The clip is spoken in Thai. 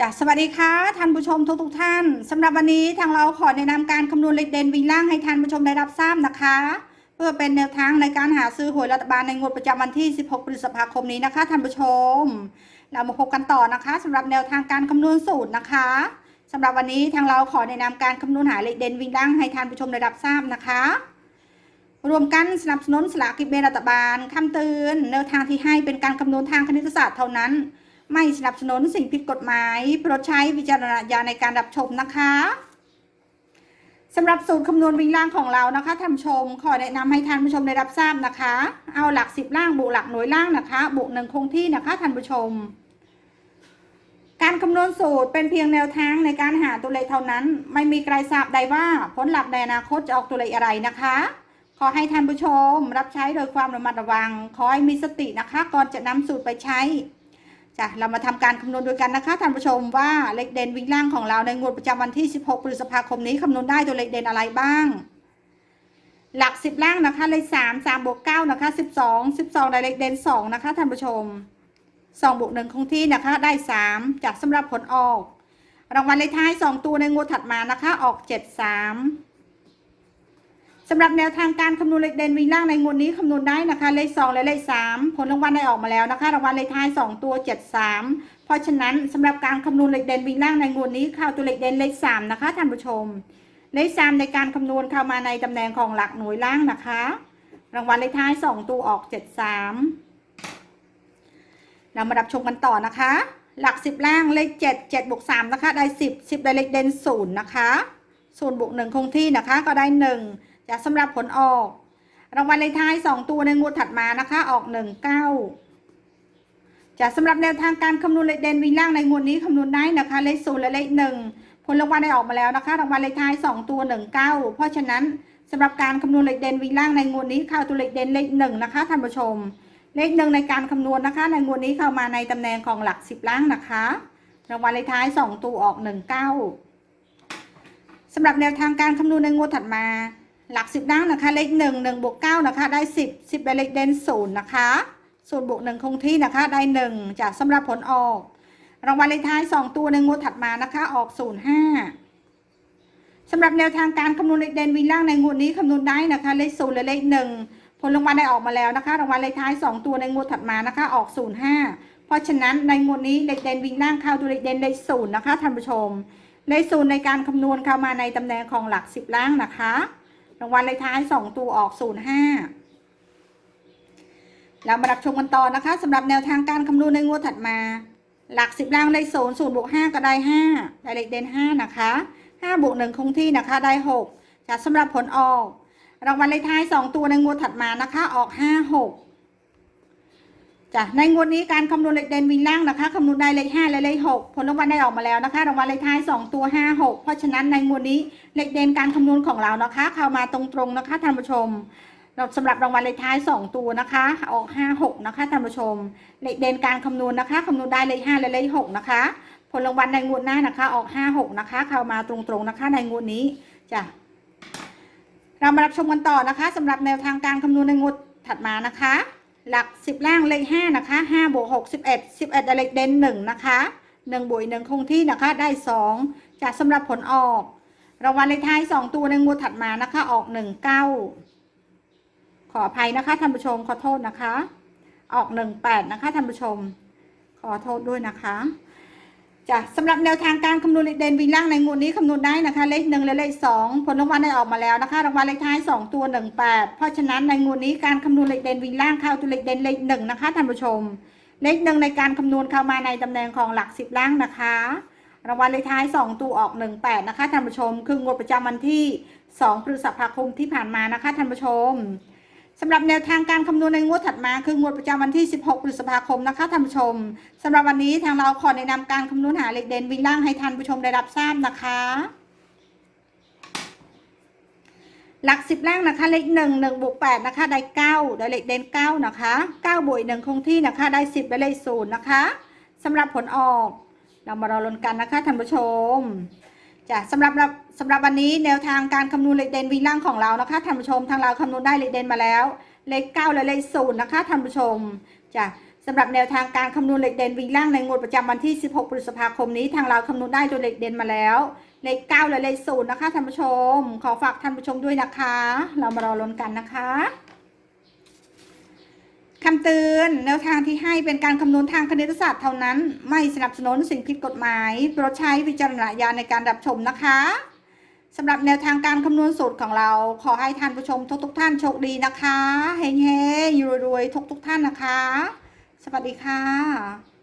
จ้ะสวัสดีค่ะท่านผู้ชมทุกทุกท่านสำหรับวันนี้ทางเราขอแนะนำการคำนวณเลขเด่นวิ่งล่างให้ท่านผู้ชมได้รับทราบนะคะ เพื่อเป็นแนวทางในการหาซื้อหวยรัฐบาลในงวดประจำวันที่ 16 พฤษภาคมนี้นะคะท่านผู้ชม เรามาพบกันต่อนะคะสำหรับแนวทางการคำนวณสูตรนะคะสำหรับวันนี้ทางเราขอแนะนำการคำนวณหาเลขเด่นวิ่งล่างให้ท่านผู้ชมได้รับทราบนะคะรวมกันสนับสนุนสลากกินแบ่งรัฐบาลคำเตือนแนวทางที่ให้เป็นการคำนวณทางคณิตศาสตร์เท่านั้น ไม่สนับสนุนสิ่งผิดกฎหมายโปรดใช้วิจารณญาณในการรับชมนะคะสำหรับสูตรคำนวณวิ่งล่างของเรานะคะท่านผู้ชม ขอแนะนำให้ท่านผู้ชมได้รับทราบนะคะ เอาหลักสิบล่างบวกหลักหน่วยล่างนะคะบวกหนึ่งคงที่นะคะท่านผู้ชม การคำนวณสูตรเป็นเพียงแนวทางในการหาตัวเลขเท่านั้น ไม่มีใครทราบใดว่าผลลัพธ์ในอนาคตจะออกตัวเลขอะไรนะคะ ขอให้ท่านผู้ชมรับใช้โดยความระมัดระวัง ขอให้มีสตินะคะ ก่อนจะนำสูตรไปใช้ จ้ะเรามาทำการคำนวณด้วยกันนะคะท่านผู้ชมว่าเลขเด่นวิ่งล่างของเราในงวดประจำวันที่ 16 พฤษภาคมนี้คำนวณได้ตัวเลขเด่นอะไรบ้าง หลัก 10 ล่างนะคะเลข3 3บวก9นะคะ12 12 ได้เลขเด่น2นะคะท่านผู้ชม2บวก1คงที่นะคะได้ 3จากสำหรับผลออก รางวัลเลขท้าย 2 ตัวในงวดถัดมานะคะออก 7 3 สำหรับแนวทางการคำนวณเลขเด่นวิ่งล่างในงวดนี้คำนวณได้นะคะ เลข 2 และเลข 3 ผลรางวัลได้ออกมาแล้วนะคะ รางวัลเลขท้าย 2 ตัว 73 เพราะฉะนั้นสำหรับการคำนวณเลขเด่นวิ่งล่างในงวดนี้เข้าตัวเลขเด่นเลข 3 นะคะท่านผู้ชม เลข 3 ในการคำนวณเข้ามาในตำแหน่งของหลักหน่วยล่างนะคะ รางวัลเลขท้าย 2 ตัวออก 73เรามารับชมกันต่อนะคะ หลัก 10 ล่างเลข 7 7บวก3นะคะได้ 10 10ได้เลขเด่น0นะคะ0บวก1คงที่นะคะก็ได้ 1 จะสำหรับผลออก รางวัลเลขท้าย 2 ตัวในงวดถัดมานะคะออก 1 9จะสำหรับแนวทางการคำนวณเลขเด่นวิ่งล่างในงวดนี้คำนวณได้นะคะเลข0และเลข1ผลรางวัลได้ออกมาแล้วนะคะ รางวัลเลขท้าย 2 ตัว 1 9 เพราะฉะนั้นสำหรับการคำนวณเลขเด่นวิ่งล่างในงวดนี้เข้าตัวเลขเด่นเลข1นะคะท่านผู้ชม เลขหนึ่งในการคำนวณนะคะ ในงวดนี้เข้ามาในตำแหน่งของหลัก 10ล่างนะคะรางวัลเลขท้าย 2 ตัวออก 1 9สำหรับแนวทางการคำนวณในงวดถัดมา หลัก10ล่างนะคะ เลข1 1บวก9นะคะ ได้10 10ได้เลขเด่น0นะคะส่วนบวก1คงที่นะคะ ได้1จากสำหรับผลออก รางวัลเลขท้าย2ตัวในงวดถัดมานะคะ ออก05สำหรับแนวทางการคำนวณเลขเด่นวิ่งล่างในงวดนี้คำนวณได้นะคะ เลข0และเลข1ผลรางวัลได้ออกมาแล้วนะคะ รางวัลเลขท้าย 2 ตัวในงวดถัดมานะคะ ออก 05 เพราะฉะนั้นในงวดนี้เลขเด่นวิ่งล่างเข้าตัวเลขเด่นเลข0นย์นะคะท่านผู้ชมเลข0ในการคำนวณเข้ามาในตำแหน่งของหลัก 10 ล่างนะคะ รางวัลเลขท้าย2ตัวออก05เรามารับชมกันต่อนะคะสำหรับแนวทางการคำนวณในงวดถัดมา หลัก10ล่างเลข0 0บวก5ก็ได้5ได้เลขเด่น5นะคะ5บวก1คงที่นะคะได้6จากสำหรับผลออก รางวัลเลขท้าย2ตัวในงวดถัดมานะคะออก5 6 จ้ะในงวดนี้การคำนวณเลขเด่นวิ่งล่างนะคะคำนวณได้เลข5และเลข6ผลรางวัลได้ออกมาแล้วนะคะรางวัลเลขท้าย2ตัว5 6เพราะฉะนั้นในงวดนี้เลขเด่นการคำนวณของเรานะคะ เข้ามาตรงๆนะคะท่านผู้ชมเราสำหรับรางวัลเลขท้าย 2 ตัวนะคะ ออก 5 6 นะคะท่านผู้ชม เลขเด่นการคำนวณนะคะคำนวณได้เลข5และเลข6นะคะ ผลรางวัลในงวดหน้านะคะ ออก 5 6 นะคะ เข้ามาตรงๆนะคะในงวดนี้จ้ะเรามารับชมกันต่อนะคะสำหรับแนวทางการคำนวณในงวดถัดมานะคะ หลัก10ล่างเลข5นะคะ5บวก6 11 11ได้เลขเด่น1นะคะ1บวก1คงที่นะคะได้2จากสำหรับผลออกรางวัลเลขท้าย2ตัวในงวดถัดมานะคะออก1 9ขออภัยนะคะท่านผู้ชมขอโทษนะคะ ออก1 8นะคะท่านผู้ชม ขอโทษด้วยนะคะ จ้ะสำหรับแนวทางการคำนวณเลขเด่นวิ่งล่างในงวดนี้คำนวณได้นะคะ เลขหนึ่งและเลขสองผลรางวัลได้ออกมาแล้วนะคะรางวัลเลขท้ายสองตัวหนึ่งแปดเพราะฉะนั้นในงวดนี้การคำนวณเลขเด่นวิ่งล่างเข้าตัวเลขเด่นเลขหนึ่งนะคะท่านผู้ชม เลขหนึ่งในการคำนวณเข้ามาในตำแหน่งของหลักสิบล่างนะคะรางวัลเลขท้ายสองตัวออกหนึ่งแปดนะคะท่านผู้ชม คืองวดประจำวันที่สองพฤษภาคมที่ผ่านมานะคะท่านผู้ชม สำหรับแนวทางการคำนวณในงวดถัดมา คืองวดประจำวันที่ 16 พฤษภาคมนะคะท่านผู้ชมสำหรับวันนี้ทางเราขอแนะนำการคำนวณหาเลขเด่นวิ่งล่างให้ท่านผู้ชมได้รับทราบนะคะ หลักสิบล่างนะคะเลขหนึ่งหนึ่งบวกแปดนะคะได้เก้าได้เลขเด่นเก้านะคะเก้าบวกหนึ่งคงที่นะคะได้สิบได้เลขศูนย์นะคะสำหรับผลออก เรามารอลุ้นกันนะคะท่านผู้ชมจ้ะสำหรับ สำหรับวันนี้แนวทางการคำนวณเลขเด่นวิ่งล่างของเรานะคะท่านผู้ชมทางเราคำนวณได้เลขเด่นมาแล้ว เลขเก้าและเลขศูนย์นะคะท่านผู้ชมจ้ะสำหรับแนวทางการคำนวณเลขเด่นวิ่งล่างในงวดประจำวันที่ 16 พฤษภาคมนี้ทางเราคำนวณได้ตัวเลขเด่นมาแล้ว เลข9และเลข0นะคะท่านผู้ชม ขอฝากท่านผู้ชมด้วยนะคะ เรามารอลุ้นกันนะคะคำเตือนแนวทางที่ให้เป็นการคำนวณทางคณิตศาสตร์เท่านั้น ไม่สนับสนุนสิ่งผิดกฎหมายโปรดใช้วิจารณญาณในการรับชมนะคะ สำหรับแนวทางการคำนวณสูตรของเราขอให้ท่านผู้ชมทุกทุกท่านโชคดีนะคะเฮงเฮงรวยรวยทุกทุกท่านนะคะ สวัสดีค่ะ